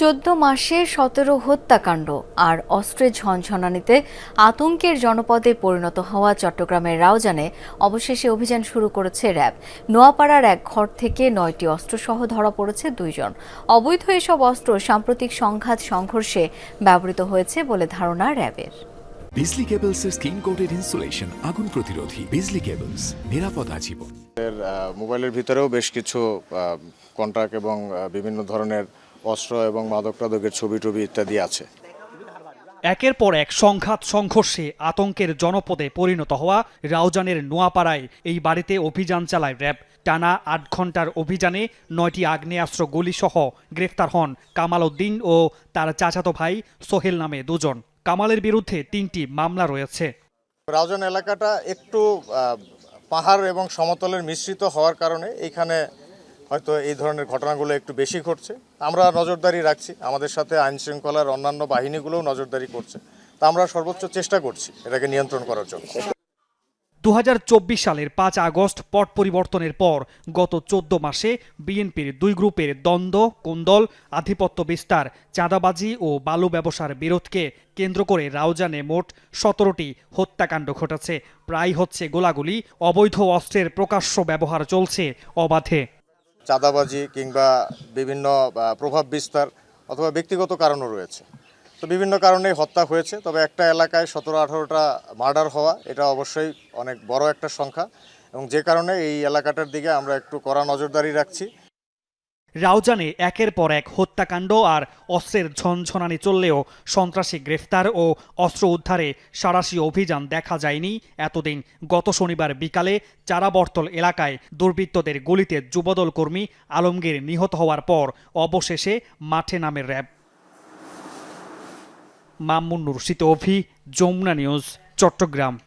চোদ্দ মাসে সতেরো হত্যাকাণ্ড আর অস্ত্রের ঝনঝনানিতে আতঙ্কের জনপদে পরিণত হওয়া চট্টগ্রামের রাউজানে অবশেষে অভিযান শুরু করেছে র্যাব। নোয়াপাড়ার এক ঘর থেকে নয়টি অস্ত্রসহ ধরা পড়েছে দুইজন। অবৈধ এসব অস্ত্র সাম্প্রতিক সংঘাত সংঘর্ষে ব্যবহৃত হয়েছে বলে ধারণা র্যাবের। বিজলি কেবলসের স্কিন কোটেড ইনসুলেশন আগুন প্রতিরোধী বিজলি কেবলস নিরাপদ আজীবন। মোবাইলের ভিতরেও বেশ কিছু কন্ট্রাক্ট এবং বিভিন্ন ধরনের অস্ত্র এবং মাদক টাদকের ছবি টবি ইত্যাদি আছে। একের পর এক সংঘাত সংঘর্ষে আতঙ্কের জনপদে পরিণত হওয়া রাউজানের নোয়াপাড়ায় এই বাড়িতে অভিযান চালায় র্যাব। টানা আট ঘণ্টার অভিযানে নয়টি আগ্নেয়াস্ত্র গুলিসহ গ্রেফতার হন কামাল উদ্দিন ও তার চাচাতো ভাই সোহেল নামে দুজন। কামালের বিরুদ্ধে তিনটি মামলা রয়েছে। রাউজান এলাকাটা একটু পাহাড় এবং সমতলের মিশ্রিত হওয়ার কারণে এইখানে হয়তো এই ধরনের ঘটনাগুলো একটু বেশি ঘটছে। আমরা নজরদারি রাখছি। আমাদের সাথে আইন শৃঙ্খলার অন্যান্য বাহিনীগুলোও নজরদারি করছে। তা আমরা সর্বোচ্চ চেষ্টা করছি এটাকে নিয়ন্ত্রণ করার জন্য। দু হাজার চব্বিশ সালের পাঁচ আগস্ট পট পরিবর্তনের পর গত চোদ্দ মাসে বিএনপির দুই গ্রুপের দ্বন্দ্ব, কোন্দল, আধিপত্য বিস্তার, চাঁদাবাজি ও বালু ব্যবসার বিরোধকে কেন্দ্র করে রাউজানে মোট সতেরোটি হত্যাকাণ্ড ঘটেছে। প্রায় হচ্ছে গোলাগুলি, অবৈধ অস্ত্রের প্রকাশ্য ব্যবহার চলছে অবাধে। চাঁদাবাজি কিংবা বিভিন্ন প্রভাব বিস্তার অথবা ব্যক্তিগত কারণও রয়েছে। তো বিভিন্ন কারণে হত্যা হয়েছে, তবে একটা এলাকায় সতেরো, আঠারোটা মার্ডার হওয়া, এটা অবশ্যই অনেক বড় একটা সংখ্যা। এবং যে কারণে এই এলাকাটার দিকে আমরা একটু কড়া নজরদারি রাখছি। রাউজানে একের পর এক হত্যাকাণ্ড আর অস্ত্রের ঝনঝনানি চললেও সন্ত্রাসী গ্রেফতার ও অস্ত্র উদ্ধারে সারাশি অভিযান দেখা যায়নি। এতদিন গত শনিবার বিকালে চারাবর্তল এলাকায় দুর্বৃত্তদের গুলিতে যুবদল কর্মী আলমগীর নিহত হওয়ার পর অবশেষে মাঠে নামে র্যাব। মামুন নুর অভি, যমুনা নিউজ, চট্টগ্রাম।